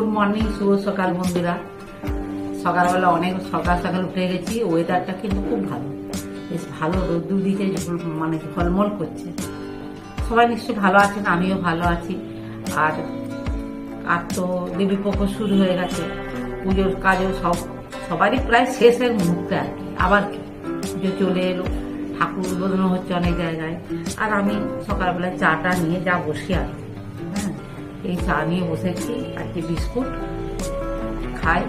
Good morning, শুভ সকাল বন্ধুরা। সকালবেলা অনেক সকাল সকাল উঠে গেছি ওয়েদারটা কিন্তু খুব ভালো। বেশ ভালো রোদ্দুর দিকে মানে ঝলমল করছে। সবাই নিশ্চয়ই ভালো আছেন, আমিও ভালো আছি। আর আর তো দেবীপক্ষ শুরু হয়ে গেছে। পুজোর কাজও সব, সবারই প্রায় শেষের মুহূর্তে আর কি। আবার কি? পুজো চলে এলো, ঠাকুর উদ্বোধন হচ্ছে অনেক জায়গায়। আর আমি সকালবেলায় চাটা নিয়ে যা বসে আর এই চা নিয়ে বসেছি কি বিস্কুট খাই।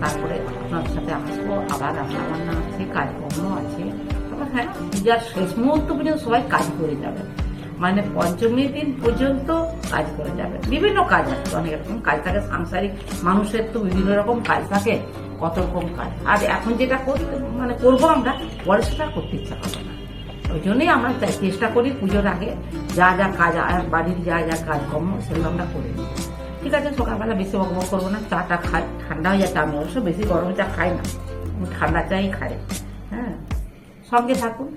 তারপরে আপনার সাথে আসব, আবার রান্না বান্না আছে, কাজকর্ম আছে। তারপর হ্যাঁ পূজার শেষ মুহূর্ত পর্যন্ত সবাই কাজ করে যাবে। মানে পঞ্চমীর দিন পর্যন্ত কাজ করে যাবে। বিভিন্ন কাজ আছে, অনেক রকম কাজ থাকে। সাংসারিক মানুষের তো বিভিন্ন রকম কাজ থাকে, কত রকম কাজ। আর এখন যেটা করতে মানে করব আমরা, পরে সেটা করতে ইচ্ছা করে না। ওই জন্যই আমরা চেষ্টা করি পুজোর আগে যা যা কাজ বাড়ির যা যা কাজকর্ম সেগুলো আমরা করে ঠিক আছে, সকালবেলা বেশি বকবক করব না, চাটা খাই, ঠান্ডা হয়ে যাচ্ছে, আমি অবশ্য বেশি গরম চা খাই না, আমি ঠান্ডা চাই খাই হ্যাঁ। সঙ্গে থাকুন।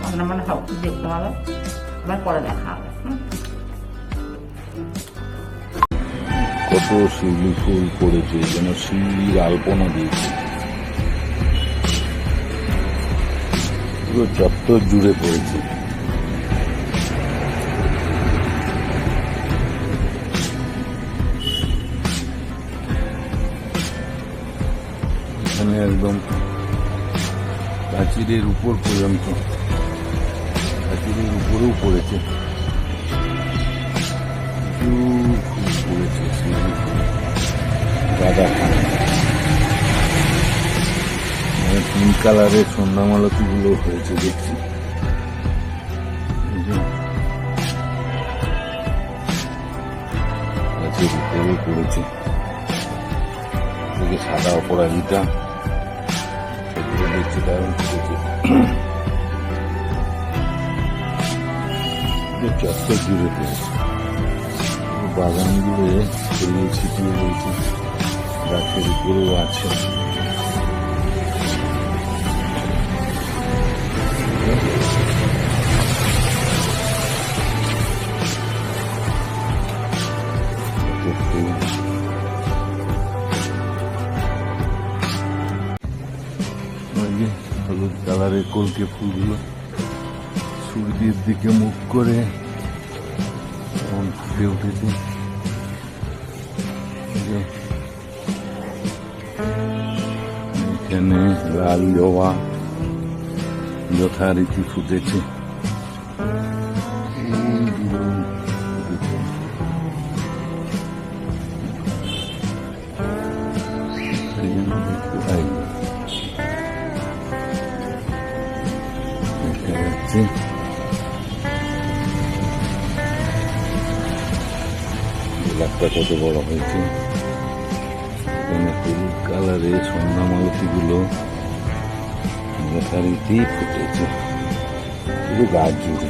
রান্না মানে সব কিছু দেখতে হবে আবার পরে দেখা হবে কত শিউলি ফুল পড়েছে, যেন শিউলির আলপনা দিয়েছে। পুরো চত্বর জুড়ে পড়েছে। এখানে একদম প্রাচীরের উপর পর্যন্ত প্রাচীরের উপরেও পড়েছে। পড়েছে গাঁদা মানে তিন কালারের সন্ধ্যামালতি গুলো হয়েছে, দেখছি। গাছের পড়েছে। সাদা অপরাজিতা, সেগুলো দেখছি দারুণ পুরো চত্বর জুড়ে পড়েছে বাগান জুড়ে ছড়িয়ে ছিটিয়ে রয়েছে। গাছের উপরেও আছে। হলুদ কালারের কলকে ফুলগুলো সূর্যের দিকে মুখ করে মন ফুটে উঠেছে। এখানে লাল জবা যথারীতি ফুটেছে। দেখা গোলাপটা কত বড় হয়েছে হলুদ কালারের সন্ধ্যা মালতিগুলো যথারীতি ফুটেছে পুরো গাছ জুড়ে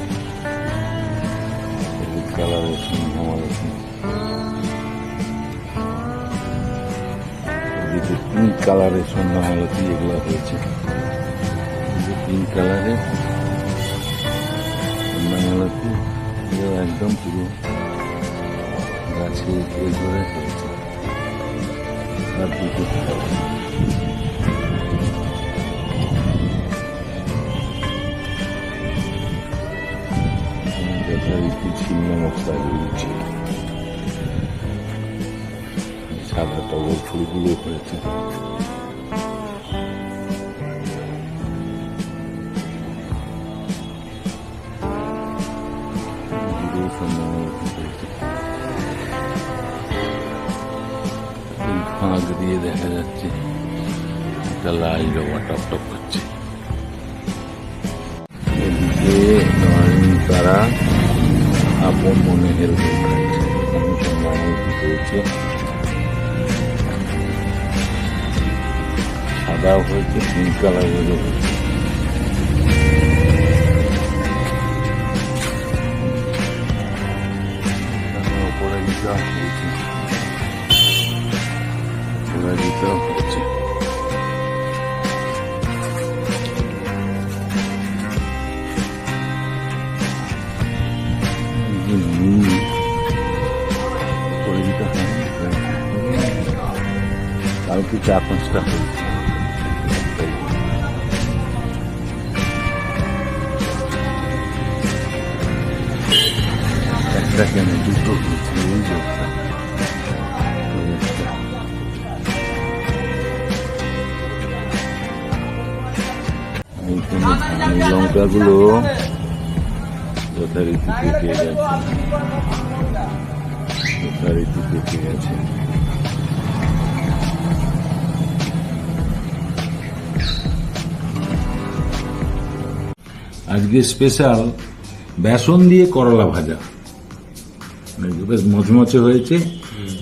হলুদ কালারের সন্ধ্যা মালতি পিঙ্ক কালারের সন্ধ্যা মালতি এগুলো হয়েছে পিঙ্ক কালারের মালতি একদম পুরো গাছে এ করে হয়েছে আর দুটো রয়েছে ফুলগুলো হয়েছে। দিয়ে দেখা যাচ্ছে একটা লাল টপ টপ করছে। এদিকে তারা আপন মনে হয়েছে সাদাও হয়েছে পিঙ্ক কালার হয়েছে আর কি চার পাঁচটা হয়েছে একটা কেন দুটো হয়েছে ওই যে একটা। ওই একটা। এইখানে ধানের লঙ্কাগুলো যথারীতি পেকে গেছে যথারীতি আজকে স্পেশাল বেসন দিয়ে করলা ভাজা। বেশ মচমচে হয়েছে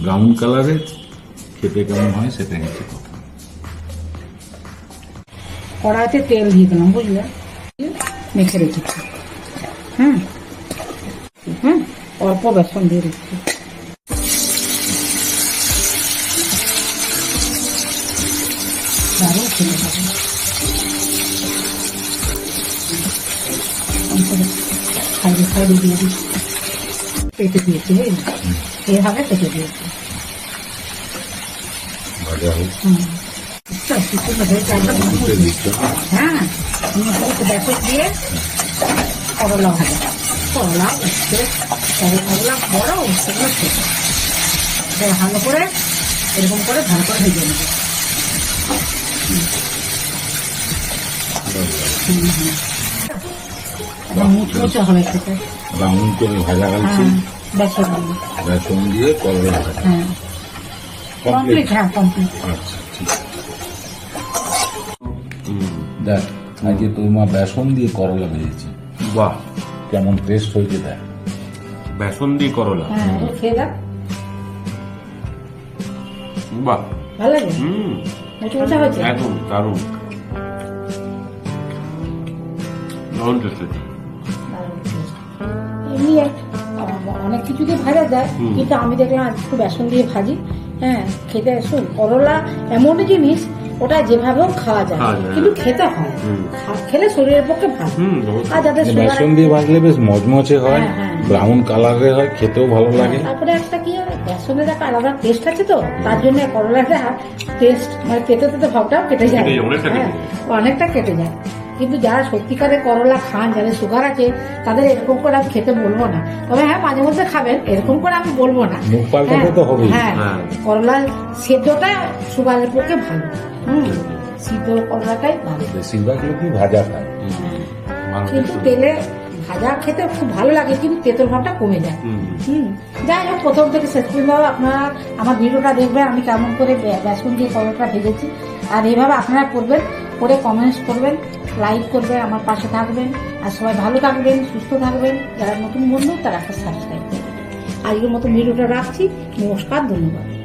ব্রাউন কালারের খেতে কেমন হয় সেটা হচ্ছে কথা। কড়াইতে তেল দিয়ে দিলাম বুঝলে? মেখে রেখেছি। হ্যাঁ হ্যাঁ অল্প বেসন দিয়ে দিচ্ছি। দারুণ খেতে হবে সাইডে সাইডে দিয়ে দিচ্ছি পেটে দিয়েছি এভাবে পেটে দিয়েছি হুম হয়ে দেখো করলা ভাজা করলা উঠছে করলা বড় সেগুলো ছোট ভালো করে এরকম করে ভালো করে ভেজে নেবে মুচমুচে হবে খেতে ব্রাউন করে ভাজা গেছে হ্যাঁ বেসন দিয়ে বেসন দিয়ে করলা ভাজা। হ্যাঁ। কমপ্লিট হ্যাঁ কমপ্লিট আচ্ছা ঠিক। দেখ আজকে তোর মা বেসন দিয়ে করলা ভেজেছে। বাহ। কেমন টেস্ট হয়েছে দেখ। বেসন দিয়ে করলা? হ্যাঁ বাহ। ভালো লাগে? হুম। মুচমুচে একদম দারুণ দারুণ। টেস্ট হয়েছে। আ- অনেক কিছু দিয়ে ভাজা যায় কিন্তু আমি দেখলাম আজ একটু বেসন দিয়ে ভাজি। হ্যাঁ খেতে শুন করলা এমন জিনিস ওটা যেভাবেও খাওয়া যায়। খাওয়া যায়, কিন্তু হ্যাঁ। খেতে হয় খেলে শরীরের পক্ষে ভালো। আর যাদের বেসন দিয়ে ভাজলে বেশ মচমচে হয় হ্যাঁ, হ্যাঁ। ব্রাউন কালারের হয় খেতেও ভালো লাগে। তারপরে একটা কি হয়, বেসনের একটা আলাদা টেস্ট আছে তো তার জন্য করলাটা টেস্ট মানে কেটে তেতে ভাবটাও কেটে যায়। কেটে যায়, অনেকটা কেটে হ্যাঁ, যায়। কিন্তু যারা সত্যিকারের করলা খান যাদের সুগার আছে তাদের এরকম করে আমি খেতে বলব না। তবে হ্যাঁ মাঝে মধ্যে খাবেন এরকম করে আমি বলব না। হ্যাঁ। হ্যাঁ হ্যাঁ। করলার সেদ্ধটা সুগারের পক্ষে ভালো। হুম সিদ্ধ করলাটাই ভালো। বেশিরভাগ লোকই ভাজা খায়। কিন্তু তেলে ভাজা খেতে খুব ভালো লাগে কিন্তু তেতল ভাবটা কমে যায়। হুম। যাই হোক প্রথম থেকে শেষ পর্যন্ত আপনারা আমার ভিডিওটা দেখবেন আমি কেমন করে বেসন দিয়ে করলাটা ভেজেছি। আর এইভাবে আপনারা করবেন করে কমেন্টস করবেন লাইক করবেন, আমার পাশে থাকবেন, আর সবাই ভালো থাকবেন, সুস্থ থাকবেন, যারা নতুন বন্ধু, তারা একটা সাবস্ক্রাইব করবেন। আজকের মতো ভিডিওটা রাখছি, নমস্কার, ধন্যবাদ।